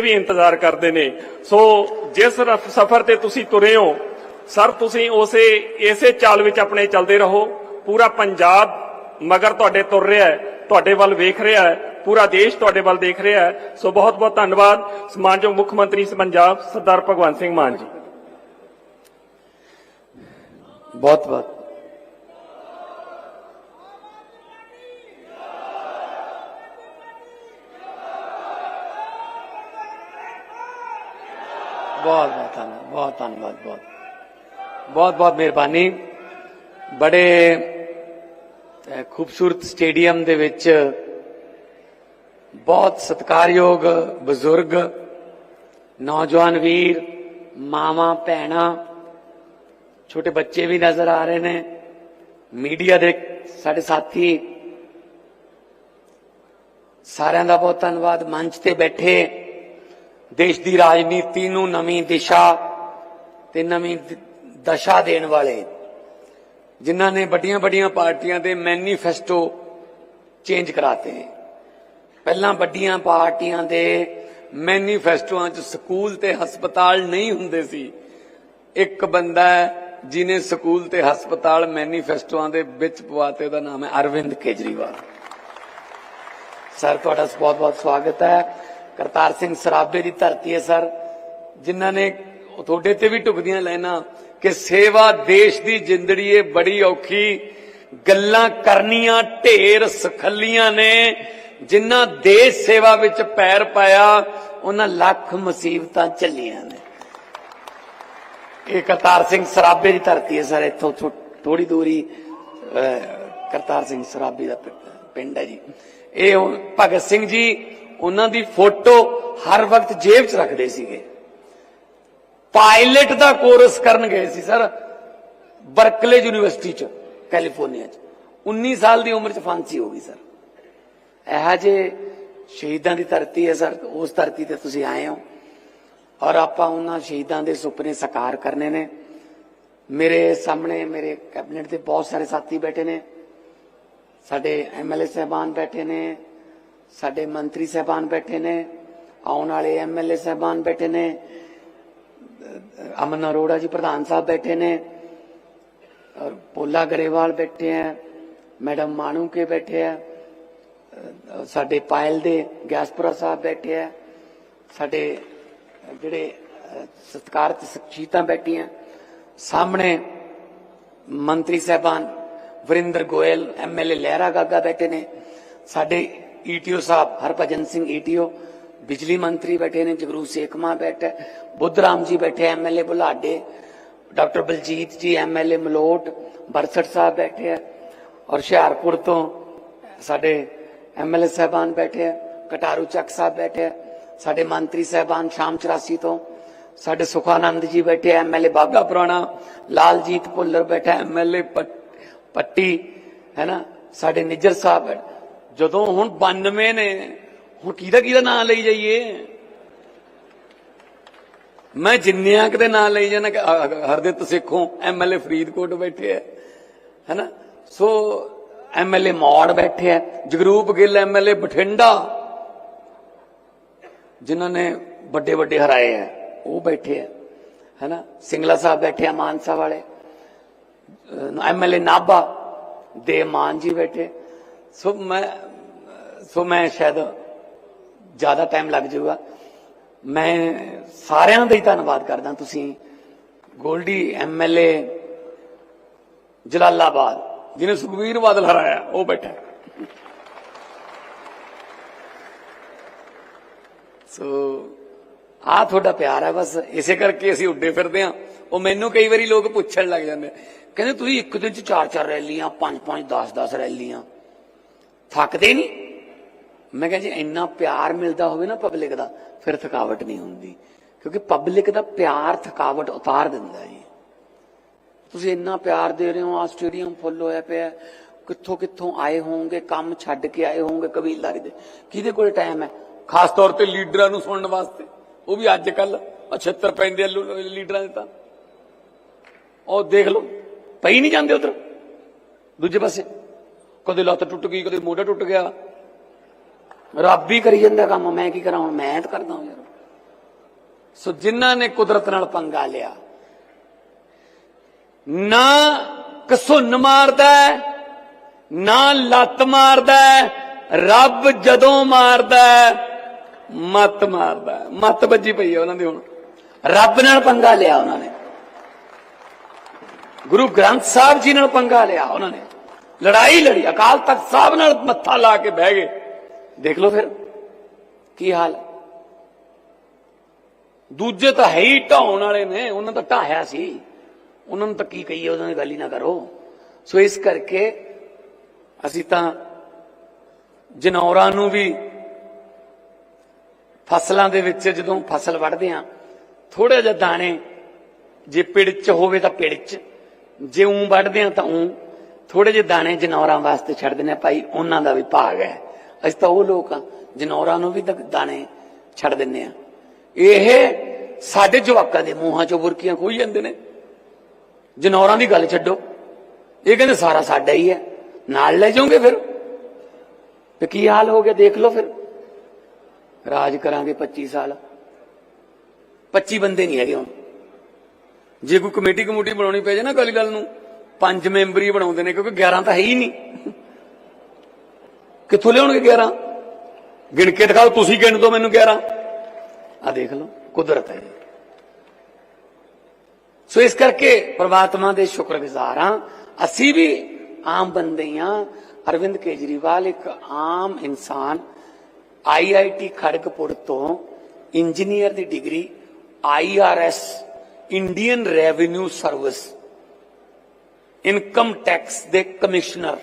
ਵੀ ਇੰਤਜ਼ਾਰ ਕਰਦੇ ਨੇ। ਸੋ ਜਿਸ ਸਫ਼ਰ ਤੇ ਤੁਸੀਂ ਤੁਰੇ ਹੋ, ਸਰ ਤੁਸੀਂ ਉਸੇ, ਇਸੇ ਚਾਲ ਵਿੱਚ ਆਪਣੇ ਚੱਲਦੇ ਰਹੋ। ਪੂਰਾ ਪੰਜਾਬ ਮਗਰ ਤੁਹਾਡੇ ਤੁਰ ਰਿਹਾ ਹੈ, ਤੁਹਾਡੇ ਵੱਲ ਵੇਖ ਰਿਹਾ ਹੈ, ਪੂਰਾ ਦੇਸ਼ ਤੁਹਾਡੇ ਵੱਲ ਦੇਖ ਰਿਹਾ ਹੈ। ਸੋ ਬਹੁਤ ਬਹੁਤ ਧੰਨਵਾਦ। ਸਮਾਨਯੋਗ ਮੁੱਖ ਮੰਤਰੀ ਪੰਜਾਬ ਸਰਦਾਰ ਭਗਵੰਤ ਸਿੰਘ ਮਾਨ ਜੀ। ਬਹੁਤ ਬਹੁਤ ਬਹੁਤ ਬਹੁਤ ਧੰਨਵਾਦ ਬਹੁਤ ਧੰਨਵਾਦ ਬਹੁਤ ਬਹੁਤ ਬਹੁਤ ਮਿਹਰਬਾਨੀ ਬੜੇ ਖੂਬਸੂਰਤ ਸਟੇਡੀਅਮ ਦੇ ਵਿੱਚ ਬਹੁਤ ਸਤਿਕਾਰਯੋਗ ਬਜ਼ੁਰਗ ਨੌਜਵਾਨ ਵੀਰ ਮਾਵਾਂ ਭੈਣਾਂ ਛੋਟੇ ਬੱਚੇ ਵੀ ਨਜ਼ਰ ਆ ਰਹੇ ਨੇ ਮੀਡੀਆ ਦੇ ਸਾਡੇ ਸਾਥੀ ਸਾਰਿਆਂ ਦਾ ਬਹੁਤ ਧੰਨਵਾਦ ਮੰਚ ਤੇ ਬੈਠੇ ਦੇਸ਼ ਦੀ ਰਾਜਨੀਤੀ ਨੂੰ ਨਵੀਂ ਦਿਸ਼ਾ ਤੇ ਨਵੀਂ ਦ- ਦਸ਼ਾ ਦੇਣ ਵਾਲੇ ਜਿਨ੍ਹਾਂ ਨੇ ਵੱਡੀਆਂ ਵੱਡੀਆਂ ਪਾਰਟੀਆਂ ਦੇ ਮੈਨੀਫੈਸਟੋ ਚੇਂਜ ਕਰਾਤੇ ਪਹਿਲਾਂ ਵੱਡੀਆਂ ਪਾਰਟੀਆਂ ਦੇ ਮੈਨੀਫੈਸਟੋਆਂ 'ਚ ਸਕੂਲ ਤੇ ਹਸਪਤਾਲ ਨਹੀਂ ਹੁੰਦੇ ਸੀ। ਇੱਕ ਬੰਦਾ ਹੈ ਜਿਨੇ ਸਕੂਲ ਤੇ ਹਸਪਤਾਲ ਮੈਨੀਫੈਸਟੋਆਂ ਦੇ ਵਿੱਚ ਪਵਾਤੇ, ਉਹਦਾ ਨਾਮ ਹੈ ਅਰਵਿੰਦ ਕੇਜਰੀਵਾਲ। ਸਰ, ਤੁਹਾਡਾ ਬਹੁਤ ਬਹੁਤ ਸਵਾਗਤ ਹੈ। ਕਰਤਾਰ ਸਿੰਘ ਸਰਾਬੇ ਦੀ ਧਰਤੀ ਹੈ ਸਰ ਜਿਨ੍ਹਾਂ ਨੇ ਤੁਹਾਡੇ ਤੇ ਵੀ ਟੁਕਦੀਆਂ ਲੈਣਾ ਕਿ ਸੇਵਾ ਦੇਸ਼ ਦੀ ਜ਼ਿੰਦੜੀ ਏ ਬੜੀ ਔਖੀ ਗੱਲਾਂ ਕਰਨੀਆਂ ਢੇਰ ਸਖੱਲੀਆਂ ਨੇ ਜਿਨ੍ਹਾਂ ਦੇਸ਼ ਸੇਵਾ ਵਿੱਚ ਪੈਰ ਪਾਇਆ ਉਹਨਾਂ ਲੱਖ ਮੁਸੀਬਤਾਂ ਚੱਲੀਆਂ ਨੇ। ਇਹ ਕਰਤਾਰ ਸਿੰਘ ਸਰਾਬੇ ਦੀ ਧਰਤੀ ਹੈ ਸਰ ਇੱਥੋਂ ਥੋੜੀ ਦੂਰੀ ਅਹ, ਕਰਤਾਰ ਸਿੰਘ ਸਰਾਬੇ ਦਾ ਪਿੰਡ ਹੈ ਜੀ। ਇਹ ਭਗਤ ਸਿੰਘ ਜੀ ਉਹਨਾਂ ਦੀ ਫੋਟੋ ਹਰ ਵਕਤ ਜੇਬ 'ਚ ਰੱਖਦੇ ਸੀਗੇ। ਪਾਇਲਟ ਦਾ ਕੋਰਸ ਕਰਨ ਗਏ ਸੀ, ਸਰ ਬਰਕਲੇ ਯੂਨੀਵਰਸਿਟੀ 'ਚ, ਕੈਲੀਫੋਰਨੀਆ 'ਚ। 19 ਸਾਲ ਦੀ ਉਮਰ 'ਚ ਫਾਂਸੀ ਹੋ ਗਈ, ਸਰ। ਇਹ ਜੇ ਸ਼ਹੀਦਾਂ ਦੀ ਧਰਤੀ ਹੈ, ਸਰ, ਉਸ ਧਰਤੀ ਤੇ ਤੁਸੀਂ ਆਏ ਹੋ। ਔਰ ਆਪਾਂ ਉਹਨਾਂ ਸ਼ਹੀਦਾਂ ਦੇ ਸੁਪਨੇ ਸਾਕਾਰ ਕਰਨੇ ਨੇ। ਮੇਰੇ ਸਾਹਮਣੇ, ਮੇਰੇ ਕੈਬਨਿਟ ਦੇ ਬਹੁਤ ਸਾਰੇ ਸਾਥੀ ਬੈਠੇ ਨੇ। ਸਾਡੇ ਐਮਐਲਏ ਸਹਿਬਾਨ ਬੈਠੇ ਨੇ। ਸਾਡੇ ਮੰਤਰੀ ਸਹਿਬਾਨ ਬੈਠੇ ਨੇ, ਆਉਣ ਵਾਲੇ ਐਮਐਲਏ ਸਹਿਬਾਨ ਬੈਠੇ ਨੇ ਅਮਨ ਅਰੋੜਾ ਜੀ ਪ੍ਰਧਾਨ ਸਾਹਿਬ ਬੈਠੇ ਨੇ, ਔਰ ਪੋਲਾ ਗਰੇਵਾਲ ਬੈਠੇ ਆ, ਮੈਡਮ ਮਾਨੂ ਕੇ ਬੈਠੇ ਆ ਸਾਡੇ ਪਾਇਲ ਦੇ ਗਿਆਸਪੁਰਾ ਸਾਹਿਬ ਬੈਠੇ ਆ, ਸਾਡੇ ਜਿਹੜੇ ਸਤਕਾਰਤ ਸਖੀਤਾਂ ਬੈਠੀਆਂ, ਸਾਹਮਣੇ ਮੰਤਰੀ ਸਹਿਬਾਨ ਵਰਿੰਦਰ ਗੋਇਲ ਐਮਐਲਏ ਲਹਿਰਾ ਗਾਗਾ ਬੈਠੇ ਨੇ, ਸਾਡੇ ਈਟੀਓ ਸਾਹਿਬ ਹਰਭਜਨ ਸਿੰਘ ਈਟੀਓ ਬਿਜਲੀ ਮੰਤਰੀ ਬੈਠੇ ਨੇ ਜਗਰੂਪ ਸੇਖਮਾ ਬੈਠੇ ਬੁੱਧ ਰਾਮ ਜੀ ਬੈਠੇ ਐਮਐਲਏ ਬੁਲਾਡੇ ਡਾਕਟਰ ਬਲਜੀਤ ਜੀ ਐਮਐਲਏ ਮਲੋਟ ਬਰਸਟ ਸਾਹਿਬ ਬੈਠੇ ਆ ਔਰ ਹੁਸ਼ਿਆਰਪੁਰ ਤੋਂ ਸਾਡੇ ਐਮਐਲਏ ਸਾਹਿਬਾਨ ਬੈਠੇ ਆ ਕਟਾਰੂ ਚੱਕ ਸਾਹਿਬ ਬੈਠੇ ਆ ਸਾਡੇ ਮੰਤਰੀ ਸਾਹਿਬਾਨ ਸ਼ਾਮ 84 ਤੋਂ ਸਾਡੇ ਸੁਖਾਨੰਦ ਜੀ ਬੈਠੇ ਆ ਐਮਐਲਏ ਬਾਗਾ ਪੁਰਾਣਾ ਲਾਲਜੀਤ ਭੁੱਲਰ ਬੈਠਾ ਐਮਐਲਏ ਪੱਟੀ ਹੈ ਨਾ ਸਾਡੇ ਨਿੱਜਰ ਸਾਹਿਬ ਬੈਠੇ। ਜਦੋਂ ਹੁਣ 92 ਨੇ, ਹੁਣ ਕਿਹਦਾ ਕਿਹਦਾ ਨਾਂ ਲਈ ਜਾਈਏ? ਮੈਂ ਜਿੰਨਿਆਂ ਕਿਤੇ ਨਾਂ ਲਈ ਜਾਣਾ ਕਿ ਅ- ਅ- ਹਰਦਿਤ ਸਿੱਖੋਂ ਐਮਐਲਏ ਫਰੀਦਕੋਟ ਬੈਠੇ ਹੈ ਹੈਨਾ? ਸੋ ਐਮਐਲਏ ਮੌੜ ਬੈਠੇ ਹੈ ਜਗਰੂਪ ਗਿੱਲ ਐਮਐਲਏ ਬਠਿੰਡਾ, ਜਿਨ੍ਹਾਂ ਨੇ ਵੱਡੇ ਵੱਡੇ ਹਰਾਏ ਹੈ ਉਹ ਬੈਠੇ ਹੈ ਹੈਨਾ? ਸਿੰਗਲਾ ਸਾਹਿਬ ਬੈਠੇ ਆ, ਮਾਨਸਾ ਵਾਲੇ। ਐਮਐਲਏ ਨਾਭਾ ਦੇ ਮਾਨ ਜੀ ਬੈਠੇ। ਸੋ ਮੈਂ ਸੋ ਮੈਂ ਸ਼ਾਇਦ ਜ਼ਿਆਦਾ ਟਾਈਮ ਲੱਗ ਜਾਊਗਾ। ਮੈਂ ਸਾਰਿਆਂ ਦਾ ਹੀ ਧੰਨਵਾਦ ਕਰਦਾ ਤੁਸੀਂ, ਗੋਲਡੀ ਐਮਐਲਏ ਜਲਾਲਾਬਾਦ, ਜਿਹਨੇ ਸੁਖਵੀਰ ਬਾਦਲ ਹਰਾਇਆ, ਉਹ ਬੈਠਾ। ਸੋ ਆ ਤੁਹਾਡਾ ਪਿਆਰ ਹੈ ਬਸ, ਇਸੇ ਕਰਕੇ ਅਸੀਂ ਉੱਡੇ ਫਿਰਦੇ ਆ ਉਹ ਮੈਨੂੰ ਕਈ ਵਾਰੀ ਲੋਕ ਪੁੱਛਣ ਲੱਗ ਜਾਂਦੇ, ਕਹਿੰਦੇ ਤੁਸੀਂ ਇੱਕ ਦਿਨ ਚ ਚਾਰ ਚਾਰ ਰੈਲੀਆਂ ਪੰਜ ਪੰਜ 10 10 ਰੈਲੀਆਂ। ਥੱਕਦੇ ਨਹੀਂ? ਮੈਂ ਕਿਹਾ ਜੀ, ਇੰਨਾ ਪਿਆਰ ਮਿਲਦਾ ਹੋਵੇ ਨਾ ਪਬਲਿਕ ਦਾ, ਫਿਰ ਥਕਾਵਟ ਨਹੀਂ ਹੁੰਦੀ। ਕਿਉਂਕਿ ਪਬਲਿਕ ਦਾ ਪਿਆਰ ਥਕਾਵਟ ਉਤਾਰ ਦਿੰਦਾ ਜੀ। ਤੁਸੀਂ ਇੰਨਾ ਪਿਆਰ ਦੇ ਰਹੇ ਹੋ ਆ ਸਟੇਡੀਅਮ ਫੁੱਲ ਹੋਇਆ ਪਿਆ ਕਿੱਥੋਂ ਕਿੱਥੋਂ ਆਏ ਹੋਵੋਗੇ, ਕੰਮ ਛੱਡ ਕੇ ਆਏ ਹੋਵੋਗੇ ਕਬੀਲਦਾਰੀ ਦੇ। ਕਿਹਦੇ ਕੋਲ ਟਾਈਮ ਹੈ? ਖਾਸ ਤੌਰ ਤੇ ਲੀਡਰਾਂ ਨੂੰ ਸੁਣਨ ਵਾਸਤੇ। ਉਹ ਵੀ ਅੱਜ ਕੱਲ 76 ਪੈਂਦੇ ਲੀਡਰਾਂ ਦੇ ਤਾਂ। ਉਹ ਦੇਖ ਲਓ, ਪਈ ਨਹੀਂ ਜਾਂਦੇ ਉਧਰ। ਦੂਜੇ ਪਾਸੇ। ਕਦੇ ਲੱਤ ਟੁੱਟ ਗਈ, ਕਦੇ ਮੋਢਾ ਟੁੱਟ ਗਿਆ। ਰੱਬ ਹੀ ਕਰੀ ਜਾਂਦਾ ਕੰਮ ਮੈਂ ਕੀ ਕਰਾਂ ਹੁਣ? ਮੈਂ ਤਾਂ ਕਰਦਾ ਹਾਂ ਯਾਰ। ਸੋ ਜਿਨ੍ਹਾਂ ਨੇ ਕੁਦਰਤ ਨਾਲ ਪੰਗਾ ਲਿਆ ਨਾ ਕਸੁੰਨ ਮਾਰਦਾ ਨਾ ਲੱਤ ਮਾਰਦਾ ਰੱਬ ਜਦੋਂ ਮਾਰਦਾ ਹੈ, ਮੱਤ ਮਾਰਦਾ ਹੈ। ਮੱਤ ਵੱਜੀ ਪਈ ਹੈ ਉਹਨਾਂ ਦੀ ਹੁਣ। ਰੱਬ ਨਾਲ ਪੰਗਾ ਲਿਆ ਉਹਨਾਂ ਨੇ। ਗੁਰੂ ਗ੍ਰੰਥ ਸਾਹਿਬ ਜੀ ਨਾਲ ਪੰਗਾ ਲਿਆ ਉਹਨਾਂ ਨੇ। ਲੜਾਈ ਲੜੀ ਅਕਾਲ ਤਖਤ ਸਾਹਿਬ ਨਾਲ ਮੱਥਾ ਲਾ ਕੇ ਬਹਿ ਗਏ। ਦੇਖ ਲਓ ਫਿਰ, ਕੀ ਹਾਲ ਦੂਜੇ ਤਾਂ ਹੈ ਹੀ ਢਾਉਣ ਵਾਲੇ ਨੇ, ਉਹਨਾਂ ਦਾ ਢਾਹਿਆ ਸੀ। ਉਹਨਾਂ ਨੂੰ ਤਾਂ ਕੀ ਕਹੀਏ, ਉਹਨਾਂ ਦੀ ਗੱਲ ਹੀ ਨਾ ਕਰੋ। ਸੋ ਇਸ ਕਰਕੇ ਅਸੀਂ ਤਾਂ ਜਨੌਰਾਂ ਨੂੰ ਵੀ ਫਸਲਾਂ ਦੇ ਵਿੱਚ ਜਦੋਂ ਫਸਲ ਵੱਢਦੇ ਆ ਥੋੜੇ ਜਿਹਾ ਦਾਣੇ ਜੇ ਪਿੜ ਚ ਹੋਵੇ ਤਾਂ ਪਿੜ ਚ, ਜੇ ਉਂ ਵੱਢਦੇ ਆ ਤਾਂ ਉਂ ਥੋੜੇ ਜਿਹੇ ਦਾਣੇ ਜਨੌਰਾਂ ਵਾਸਤੇ ਛੱਡ ਦਿੰਦੇ ਆ ਭਾਈ, ਉਹਨਾਂ ਦਾ ਵੀ ਭਾਗ ਹੈ। ਅਸੀਂ ਤਾਂ ਉਹ ਲੋਕ ਆ, ਜਨੌਰਾਂ ਨੂੰ ਵੀ ਤਾਂ ਦਾਣੇ ਛੱਡ ਦਿੰਦੇ ਆ। ਇਹ ਸਾਡੇ ਜਵਾਕਾਂ ਦੇ ਮੂੰਹਾਂ ਚੋਂ ਬੁਰਕੀਆਂ ਖੋਈ ਜਾਂਦੇ ਨੇ। ਜਨੌਰਾਂ ਦੀ ਗੱਲ ਛੱਡੋ। ਇਹ ਕਹਿੰਦੇ ਸਾਰਾ ਸਾਡਾ ਹੀ ਹੈ। ਨਾਲ ਲੈ ਜਾਓਗੇ ਫਿਰ। ਤੇ ਕੀ ਹਾਲ ਹੋ ਗਿਆ ਦੇਖ ਲਓ ਫਿਰ। ਰਾਜ ਕਰਾਂਗੇ 25 ਸਾਲ। 25 ਬੰਦੇ ਨਹੀਂ ਹੈਗੇ ਹੁਣ। ਜੇ ਕੋਈ ਕਮੇਟੀ ਕਮੂਟੀ ਬਣਾਉਣੀ ਪੈ ਜਾਏ ਨਾ ਅਕਾਲੀ ਦਲ ਨੂੰ, ਪੰਜ ਮੈਂਬਰੀ ਬਣਾਉਂਦੇ ਨੇ, ਕਿਉਂਕਿ 11 ਤਾਂ ਹੈ ਹੀ ਨਹੀਂ। ਕਿੱਥੋਂ ਲਿਆਉਣਗੇ 11 ਗਿਣ ਕੇ ਦਿਖਾਓ, ਤੁਸੀਂ ਗਿਣ ਦਿਓ ਮੈਨੂੰ 11 ਆ ਦੇਖ ਲਓ, ਕੁਦਰਤ ਹੈ। ਸੋ ਇਸ ਕਰਕੇ ਪ੍ਰਮਾਤਮਾ ਦੇ ਸ਼ੁਕਰਗੁਜ਼ਾਰ ਹਾਂ। ਅਸੀਂ ਵੀ ਆਮ ਬੰਦੇ ਹਾਂ। ਅਰਵਿੰਦ ਕੇਜਰੀਵਾਲ ਇੱਕ ਆਮ ਇਨਸਾਨ ਆਈਆਈਟੀ ਖੜਗਪੁਰ ਤੋਂ ਇੰਜੀਨੀਅਰ ਦੀ degree IRS Indian revenue service, income tax ਦੇ ਕਮਿਸ਼ਨਰ।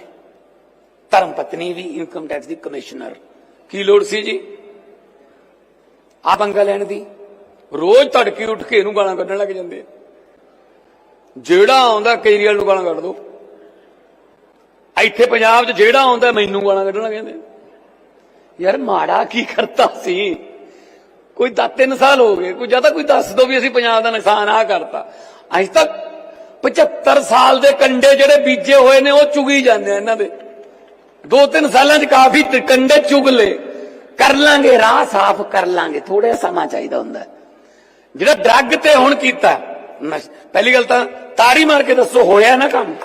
ਧਰਮ ਪਤਨੀ ਵੀ ਇਨਕਮ ਟੈਕਸ ਦੀ ਕਮਿਸ਼ਨਰ ਕੀ ਲੋੜ ਸੀ ਜੀ? ਆ ਪੰਗਾ ਲੈਣ ਦੀ। ਰੋਜ਼ ਤੜਕੇ ਉੱਠ ਕੇ ਇਹਨੂੰ ਗਾਲਾਂ ਕੱਢਣ ਲੱਗ ਜਾਂਦੇ ਜਿਹੜਾ ਆਉਂਦਾ ਕੇਜਰੀਵਾਲ ਨੂੰ ਗਾਲਾਂ ਕੱਢ ਦੋ। ਇੱਥੇ ਪੰਜਾਬ 'ਚ ਜਿਹੜਾ ਆਉਂਦਾ ਮੈਨੂੰ ਗਾਲਾਂ ਕੱਢਣ ਲੱਗ ਜਾਂਦੇ ਯਾਰ ਮਾੜਾ ਕੀ ਕਰਤਾ ਸੀ? ਕੋਈ ਦਾ ਤਿੰਨ ਸਾਲ ਹੋ ਗਏ। ਕੋਈ ਜ਼ਿਆਦਾ ਕੋਈ ਦੱਸ ਦੋ ਵੀ ਅਸੀਂ ਪੰਜਾਬ ਦਾ ਨੁਕਸਾਨ ਆ ਕਰਤਾ। ਅੱਜ ਤੱਕ 75 ਸਾਲ ਦੇ ਕੰਡੇ ਜਿਹੜੇ ਬੀਜੇ ਹੋਏ ਨੇ, ਉਹ ਚੁਗੀ ਜਾਂਦੇ ਆ ਇਹਨਾਂ ਦੇ। ਦੋ ਤਿੰਨ ਸਾਲਾਂ 'ਚ ਕਾਫੀ ਤ- ਚੁਗ ਲਏ। ਕਰ ਲਾਂਗੇ, ਰਾਹ ਸਾਫ਼ ਕਰ ਲਾਂਗੇ ਥੋੜਾ ਸਮਾਂ ਚਾਹੀਦਾ ਹੁੰਦਾ। ਜਿਹੜਾ ਡਰੱਗ ਤੇ ਹੁਣ ਕੀਤਾ ਪਹਿਲੀ ਗੱਲ ਤਾਂ ਤਾੜੀ ਮਾਰ ਕੇ ਦੱਸੋ, ਹੋਇਆ ਨਾ ਕੰਮ?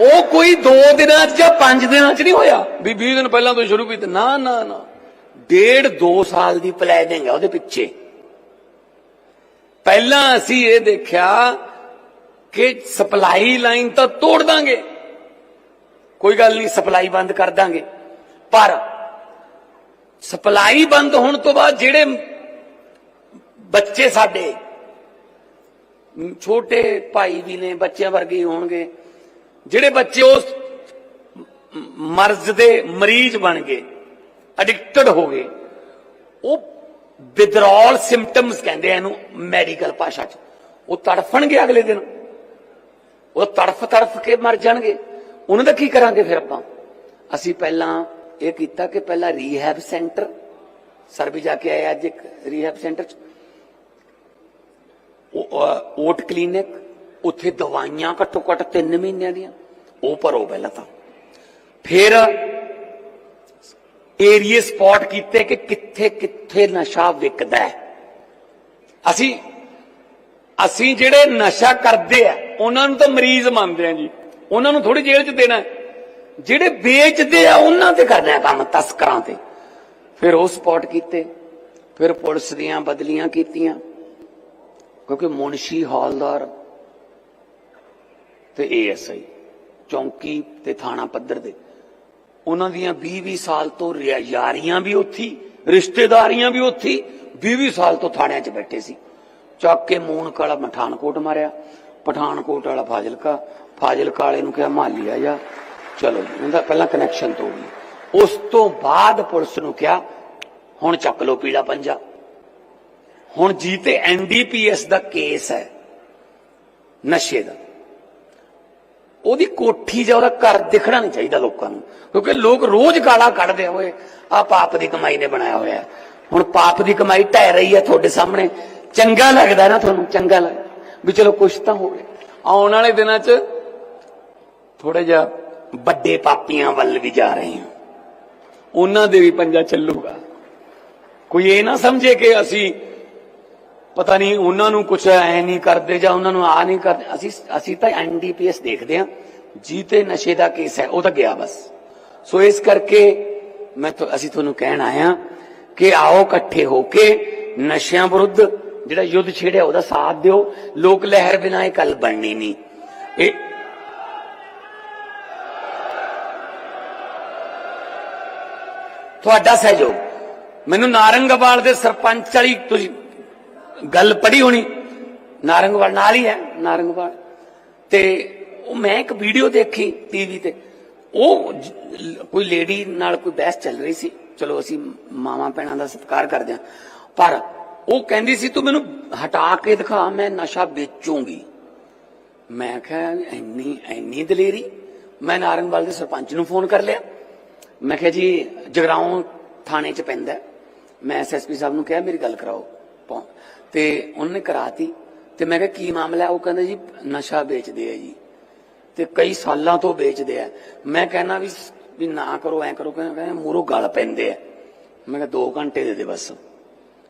ਉਹ ਕੋਈ 2 ਦਿਨਾਂ 'ਚ ਜਾਂ 5 ਦਿਨਾਂ 'ਚ ਨਹੀਂ ਹੋਇਆ? ਵੀ 20 ਦਿਨ ਪਹਿਲਾਂ ਤੋਂ ਸ਼ੁਰੂ ਕੀਤਾ। ਨਾ ਨਾ ਨਾ। ਡੇਢ 2 ਸਾਲ ਦੀ ਪਲੈਨਿੰਗ ਹੈ ਉਹਦੇ ਪਿੱਛੇ। ਪਹਿਲਾਂ ਅਸੀਂ ਇਹ ਦੇਖਿਆ ਕਿ ਸਪਲਾਈ ਲਾਈਨ ਤਾਂ ਤੋੜ ਦਾਂਗੇ। ਕੋਈ ਗੱਲ ਨਹੀਂ, ਸਪਲਾਈ ਬੰਦ ਕਰ ਦਾਂਗੇ। ਪਰ ਸਪਲਾਈ ਬੰਦ ਹੋਣ ਤੋਂ ਬਾਅਦ ਜਿਹੜੇ ਬੱਚੇ ਸਾਡੇ, ਛੋਟੇ ਭਾਈ ਵੀ ਨੇ, ਬੱਚਿਆਂ ਵਰਗੇ ਹੋਣਗੇ, ਜਿਹੜੇ ਬੱਚੇ ਉਸ ਮਰਜ਼ ਦੇ ਮਰੀਜ਼ ਬਣ ਗਏ ਐਡਿਕਟਡ ਹੋ ਗਏ, ਉਹ ਵਿਦਰੋਲ ਸਿੰਪਟਮਸ ਕਹਿੰਦੇ ਆ ਇਹਨੂੰ ਮੈਡੀਕਲ ਭਾਸ਼ਾ 'ਚ। ਉਹ ਤੜਫਣਗੇ ਅਗਲੇ ਦਿਨ। ਉਹ ਤੜਫ ਤੜਫ ਕੇ ਮਰ ਜਾਣਗੇ। ਉਹਨਾਂ ਦਾ ਕੀ ਕਰਾਂਗੇ ਫਿਰ ਆਪਾਂ? ਅਸੀਂ ਪਹਿਲਾਂ ਇਹ ਕੀਤਾ ਕਿ ਪਹਿਲਾਂ ਰੀਹੈਬ ਸੈਂਟਰ ਸਰ ਵੀ ਜਾ ਕੇ ਆਏ ਅੱਜ ਇੱਕ ਰੀਹੈਬ ਸੈਂਟਰ ਚ। ਓਟ ਕਲੀਨਿਕ ਉੱਥੇ ਦਵਾਈਆਂ ਘੱਟੋ ਘੱਟ 3 ਮਹੀਨਿਆਂ ਦੀਆਂ। ਉਹ ਭਰੋ ਪਹਿਲਾਂ ਤਾਂ। ਫਿਰ ਏਰੀਏ ਸਪੌਟ ਕੀਤੇ ਕਿ ਕਿੱਥੇ ਕਿੱਥੇ ਨਸ਼ਾ ਵਿਕਦਾ ਹੈ। ਅਸੀਂ ਅਸੀਂ ਜਿਹੜੇ ਨਸ਼ਾ ਕਰਦੇ ਆ, ਉਹਨਾਂ ਨੂੰ ਤਾਂ ਮਰੀਜ਼ ਮੰਨਦੇ ਆ ਜੀ। ਉਹਨਾਂ ਨੂੰ ਥੋੜੀ ਜੇਲ੍ਹ 'ਚ ਦੇਣਾ ਜਿਹੜੇ ਵੇਚਦੇ ਆ, ਉਹਨਾਂ ਤੇ ਕਰਨਾ ਕੰਮ ਤਸਕਰਾਂ ਤੇ। ਫਿਰ ਉਹ ਸਪੌਟ ਕੀਤੇ। ਫਿਰ ਪੁਲਿਸ ਦੀਆਂ ਬਦਲੀਆਂ ਕੀਤੀਆਂ। ਕਿਉਂਕਿ ਮੁਨਸ਼ੀ ਹੌਲਦਾਰ ਤੇ ਏਐਸਆਈ ਚੌਂਕੀ ਤੇ ਥਾਣਾ ਪੱਧਰ ਦੇ। ਉਹਨਾਂ ਦੀਆਂ 20-20 ਸਾਲ ਤੋਂ ਯਾਰੀਆਂ ਵੀ ਉੱਥੀ ਰਿਸ਼ਤੇਦਾਰੀਆਂ ਵੀ ਉੱਥੀ 20-20 ਸਾਲ ਤੋਂ ਥਾਣਿਆਂ 'ਚ ਬੈਠੇ ਸੀ। ਚੱਕ ਕੇ ਮੂਨ ਕਾਲਾ ਮਠਾਨਕੋਟ ਮਾਰਿਆ। ਪਠਾਨਕੋਟ ਵਾਲਾ ਫਾਜ਼ਿਲਕਾ ਫਾਜ਼ਿਲਕਾ ਵਾਲੇ ਨੂੰ ਕਿਹਾ, ਮਾਲੀ ਜਾ। ਚਲੋ ਜੀ ਪਹਿਲਾਂ ਕਨੈਕਸ਼ਨ ਤੋਂ ਗਈ ਉਸ ਤੋਂ ਬਾਅਦ ਪੁਲਿਸ ਨੂੰ ਕਿਹਾ, ਹੁਣ ਚੱਕ ਲਓ ਪੀਲਾ ਪੰਜਾ। ਹੁਣ ਜੀ ਤੇ ਐਨਡੀਪੀਐਸ ਦਾ ਕੇਸ ਹੈ, ਨਸ਼ੇ ਦਾ। ਉਹਦੀ ਕੋਠੀ ਜਾਂ ਉਹਦਾ ਘਰ ਦਿਖਣਾ ਨਹੀਂ ਚਾਹੀਦਾ ਲੋਕਾਂ ਨੂੰ, ਕਿਉਂਕਿ ਲੋਕ ਰੋਜ਼ ਗਾਲਾਂ ਕੱਢਦੇ ਹੋਏ ਆ ਪਾਪ ਦੀ ਕਮਾਈ ਨੇ ਬਣਾਇਆ ਹੋਇਆ ਹੁਣ ਪਾਪ ਦੀ ਕਮਾਈ ਢਹਿ ਰਹੀ ਹੈ ਤੁਹਾਡੇ ਸਾਹਮਣੇ। ਚੰਗਾ ਲੱਗਦਾ ਨਾ ਤੁਹਾਨੂੰ, ਚੰਗਾ ਲੱਗਦਾ। ਵੀ ਚਲੋ ਕੁਛ ਤਾਂ ਹੋਵੇ। ਆਉਣ ਵਾਲੇ ਦਿਨਾਂ 'ਚ ਥੋੜਾ ਜਿਹਾ ਵੱਡੇ ਪਾਪੀਆਂ ਵੱਲ ਵੀ ਜਾ ਰਹੇ ਹਾਂ। ਉਹਨਾਂ ਦੇ ਵੀ ਪੰਜਾ ਚੱਲੂਗਾ। ਕੋਈ ਇਹ ਨਾ ਸਮਝੇ ਕਿ ਅਸੀਂ ਪਤਾ ਨਹੀਂ ਉਹਨਾਂ ਨੂੰ ਕੁਝ ਐ ਨਹੀਂ ਕਰਦੇ ਜਾਂ ਉਹਨਾਂ ਨੂੰ ਆ ਨਹੀਂ ਕਰਦੇ। ਅਸੀਂ ਅਸੀਂ ਤਾਂ ਐਨਡੀਪੀਐਸ ਦੇਖਦੇ ਹਾਂ। ਜੀ ਤੇ ਨਸ਼ੇ ਦਾ ਕੇਸ ਹੈ, ਉਹ ਤਾਂ ਗਿਆ ਬਸ। ਸੋ ਇਸ ਕਰਕੇ ਮੈਂ ਅਸੀਂ ਤੁਹਾਨੂੰ ਕਹਿਣ ਆਇਆ ਕਿ ਆਓ ਇਕੱਠੇ ਹੋ ਕੇ ਨਸ਼ਿਆਂ ਵਿਰੁੱਧ ਜਿਹੜਾ ਯੁੱਧ ਛੇੜਿਆ ਉਹਦਾ ਸਾਥ ਦਿਓ। ਲੋਕ ਲਹਿਰ ਬਿਨਾਂ ਇਹ ਕੱਲ ਬਣਨੀ ਨਹੀਂ। ਇਹ ਤੁਹਾਡਾ ਸਹਿਯੋਗ। ਮੈਨੂੰ ਨਾਰੰਗਵਾਲ ਦੇ ਸਰਪੰਚ ਵਾਲੀ ਤੁਸੀਂ ਗੱਲ ਪੜ੍ਹੀ ਹੋਣੀ। ਨਾਰੰਗਵਾਲ ਨਾਲ ਹੀ ਹੈ, ਨਾਰੰਗਵਾਲ। ਤੇ ਉਹ ਮੈਂ ਇੱਕ ਵੀਡੀਓ ਦੇਖੀ ਟੀਵੀ ਤੇ। ਉਹ ਕੋਈ ਲੇਡੀ ਨਾਲ ਕੋਈ ਬਹਿਸ ਚੱਲ ਰਹੀ ਸੀ। ਚਲੋ ਅਸੀਂ ਮਾਵਾਂ ਭੈਣਾਂ ਦਾ ਸਤਿਕਾਰ ਕਰਦੇ ਹਾਂ। ਪਰ ਉਹ ਕਹਿੰਦੀ ਸੀ, ਤੂੰ ਮੈਨੂੰ ਹਟਾ ਕੇ ਦਿਖਾ, ਮੈਂ ਨਸ਼ਾ ਵੇਚੂੰਗੀ। ਮੈਂ ਕਿਹਾ, ਇੰਨੀ ਇੰਨੀ ਦਲੇਰੀ? ਮੈਂ ਨਾਰਨਵਾਲ ਦੇ ਸਰਪੰਚ ਨੂੰ ਫੋਨ ਕਰ ਲਿਆ। ਮੈਂ ਕਿਹਾ, ਜੀ, ਜਗਰਾਉਂ ਥਾਣੇ 'ਚ ਪੈਂਦਾ ਹੈ। ਮੈਂ ਐਸਐਸਪੀ ਸਾਹਿਬ ਨੂੰ ਕਿਹਾ, ਮੇਰੀ ਗੱਲ ਕਰਾਓ। ਤੇ ਉਹਨਾਂ ਨੇ ਕਰਾਤੀ। ਤੇ ਮੈਂ ਕਿਹਾ, ਕੀ ਮਾਮਲਾ ਉਹ ਕਹਿੰਦੇ, ਜੀ, ਨਸ਼ਾ ਵੇਚਦੇ ਆ ਜੀ। ਤੇ ਕਈ ਸਾਲਾਂ ਤੋਂ ਵੇਚਦੇ ਆ। ਮੈਂ ਕਹਿੰਦਾ ਵੀ ਵੀ ਨਾ ਕਰੋ, ਐ ਕਰੋ ਕਹਿੰਦਾ ਮੂਰੋ ਗਲ ਪੈਂਦੇ ਆ। ਮੈਂ ਕਿਹਾ 2 ਘੰਟੇ ਦੇ ਦੇ ਬਸ।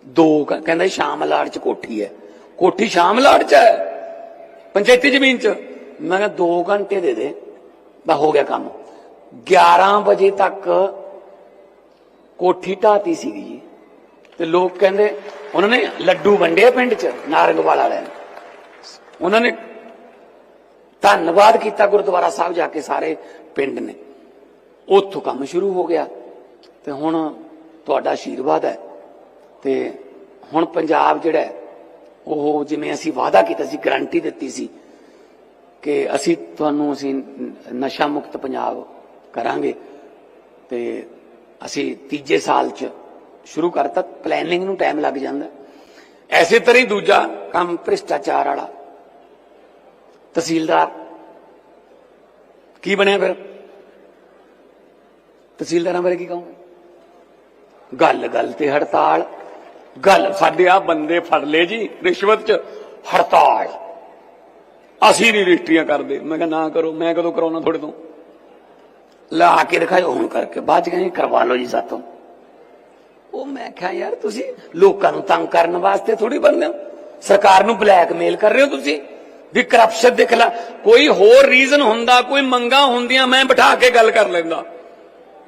ਦੋ ਘੰ- ਕਹਿੰਦਾ ਸ਼ਾਮ ਲਾੜ ਚ ਕੋਠੀ ਹੈ। ਕੋਠੀ ਸ਼ਾਮ ਲਾੜ ਚ ਹੈ? ਪੰਚਾਇਤੀ ਜ਼ਮੀਨ ਚ? ਮੈਂ ਕਿਹਾ 2 ਘੰਟੇ ਦੇ ਦੇ। ਬਾ ਹੋ ਗਿਆ ਕੰਮ। 11 ਵਜੇ ਤੱਕ ਕੋਠੀ ਢਾਤੀ ਸੀਗੀ ਜੀ। ਤੇ ਲੋਕ ਕਹਿੰਦੇ, ਉਹਨਾਂ ਨੇ ਲੱਡੂ ਵੰਡੇ ਪਿੰਡ ਚ, ਨਾਰੰਗਵਾਲ ਵਾਲਿਆਂ ਨੇ। ਉਹਨਾਂ ਨੇ ਧੰਨਵਾਦ ਕੀਤਾ ਗੁਰਦੁਆਰਾ ਸਾਹਿਬ ਜਾ ਕੇ ਸਾਰੇ ਪਿੰਡ ਨੇ। ਉੱਥੋਂ ਕੰਮ ਸ਼ੁਰੂ ਹੋ ਗਿਆ। ਤੇ ਹੁਣ ਤੁਹਾਡਾ ਆਸ਼ੀਰਵਾਦ ਹੈ। ਤੇ ਹੁਣ ਪੰਜਾਬ ਜਿਹੜਾ ਉਹ ਜਿਵੇਂ ਅਸੀਂ ਵਾਅਦਾ ਕੀਤਾ ਸੀ, ਗਾਰੰਟੀ ਦਿੱਤੀ ਸੀ ਕਿ ਅਸੀਂ ਤੁਹਾਨੂੰ ਅਸੀਂ ਨਸ਼ਾ ਮੁਕਤ ਪੰਜਾਬ ਕਰਾਂਗੇ ਤੇ ਅਸੀਂ ਤੀਜੇ ਸਾਲ ਚ ਸ਼ੁਰੂ ਕਰਤਾ ਪਲੈਨਿੰਗ ਨੂੰ ਟਾਈਮ ਲੱਗ ਜਾਂਦਾ। ਐਸੇ ਤਰ੍ਹਾਂ ਹੀ ਦੂਜਾ ਕੰਮ ਭ੍ਰਿਸ਼ਟਾਚਾਰ ਵਾਲਾ। ਤਹਿਸੀਲਦਾਰ, ਕੀ ਬਣਿਆ ਫਿਰ? ਤਹਿਸੀਲਦਾਰਾਂ ਬਾਰੇ ਕੀ ਕਹੋਗੇ? ਗੱਲ ਗੱਲ ਤੇ ਹੜਤਾਲ ਗੱਲ ਸਾਡੇ ਆ ਬੰਦੇ ਫੜ ਲਏ ਜੀ, ਰਿਸ਼ਵਤ ਚ ਹੜਤਾਲ। ਅਸੀਂ ਨਹੀਂ ਰਜਿਸਟਰੀਆਂ ਕਰਦੇ। ਮੈਂ ਕਿਹਾ ਨਾ ਕਰੋ, ਮੈਂ ਕਦੋਂ ਕਰਾਉਣਾ ਤੁਹਾਡੇ ਤੋਂ? ਲਾ ਕੇ ਦਿਖਾਓ ਹੁਣ ਕਰਕੇ ਬਾਅਦ ਕਹਿੰਦੇ ਕਰਵਾ ਲਓ ਜੀ ਸਾਤੋਂ। ਉਹ ਮੈਂ ਕਿਹਾ, ਯਾਰ ਤੁਸੀਂ ਲੋਕਾਂ ਨੂੰ ਤੰਗ ਕਰਨ ਵਾਸਤੇ ਥੋੜੀ ਬੰਦੇ ਹੋ। ਸਰਕਾਰ ਨੂੰ ਬਲੈਕਮੇਲ ਕਰ ਰਹੇ ਹੋ ਤੁਸੀਂ, ਵੀ ਕਰਪਸ਼ਨ ਦੇ ਖਿਲਾਫ ਕੋਈ ਹੋਰ ਰੀਜ਼ਨ ਹੁੰਦਾ, ਕੋਈ ਮੰਗਾ ਹੁੰਦੀਆਂ, ਮੈਂ ਬਿਠਾ ਕੇ ਗੱਲ ਕਰ ਲੈਂਦਾ।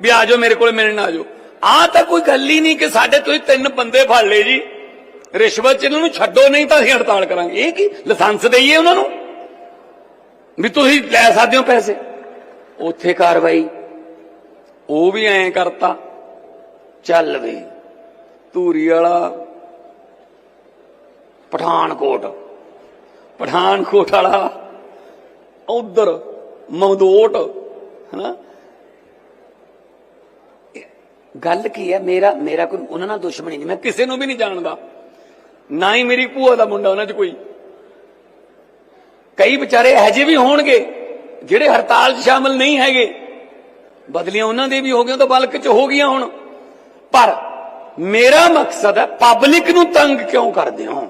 ਵੀ ਆ ਜਾਓ ਮੇਰੇ ਕੋਲ ਮਿਲਣ ਆ ਜਾਓ। ਆ ਤਾਂ ਕੋਈ ਗੱਲ ਹੀ ਨਹੀਂ ਕਿ ਸਾਡੇ ਤੁਸੀਂ ਤਿੰਨ ਬੰਦੇ ਫੜ ਲਏ ਜੀ। ਰਿਸ਼ਵਤ ਚ ਇਹਨਾਂ ਨੂੰ ਛੱਡੋ, ਨਹੀਂ ਤਾਂ ਅਸੀਂ ਹੜਤਾਲ ਕਰਾਂਗੇ। ਇਹ ਕੀ? ਲਾਇਸੈਂਸ ਦੇਈਏ ਉਹਨਾਂ ਨੂੰ? ਵੀ ਤੁਸੀਂ ਲੈ ਸਕਦੇ ਹੋ ਪੈਸੇ। ਉੱਥੇ ਕਾਰਵਾਈ। ਉਹ ਵੀ ਐਂ ਕਰਤਾ। ਚੱਲ ਵੀ, ਧੂਰੀ ਵਾਲਾ ਪਠਾਨਕੋਟ। ਪਠਾਨਕੋਟ ਵਾਲਾ ਉਧਰ ਮਮਦੋਟ, ਹਨਾ? ਗੱਲ ਕੀ ਹੈ? ਮੇਰਾ ਮੇਰਾ ਕੋਈ, ਉਹਨਾਂ ਨਾਲ ਦੁਸ਼ਮਣੀ ਨਹੀਂ। ਮੈਂ ਕਿਸੇ ਨੂੰ ਵੀ ਨਹੀਂ ਜਾਣਦਾ। ਨਾ ਹੀ ਮੇਰੀ ਭੂਆ ਦਾ ਮੁੰਡਾ ਉਹਨਾਂ 'ਚ ਕੋਈ। ਕਈ ਵਿਚਾਰੇ ਇਹੋ ਜਿਹੇ ਵੀ ਹੋਣਗੇ, ਜਿਹੜੇ ਹੜਤਾਲ 'ਚ ਸ਼ਾਮਲ ਨਹੀਂ ਹੈਗੇ। ਬਦਲੀਆਂ ਉਹਨਾਂ ਦੇ ਵੀ ਹੋ ਗਈਆਂ ਤਾਂ ਬਲਕ 'ਚ ਹੋ ਗਈਆਂ ਹੁਣ। ਪਰ ਮੇਰਾ ਮਕਸਦ ਹੈ, ਪਬਲਿਕ ਨੂੰ ਤੰਗ ਕਿਉਂ ਕਰਦੇ ਹੋ?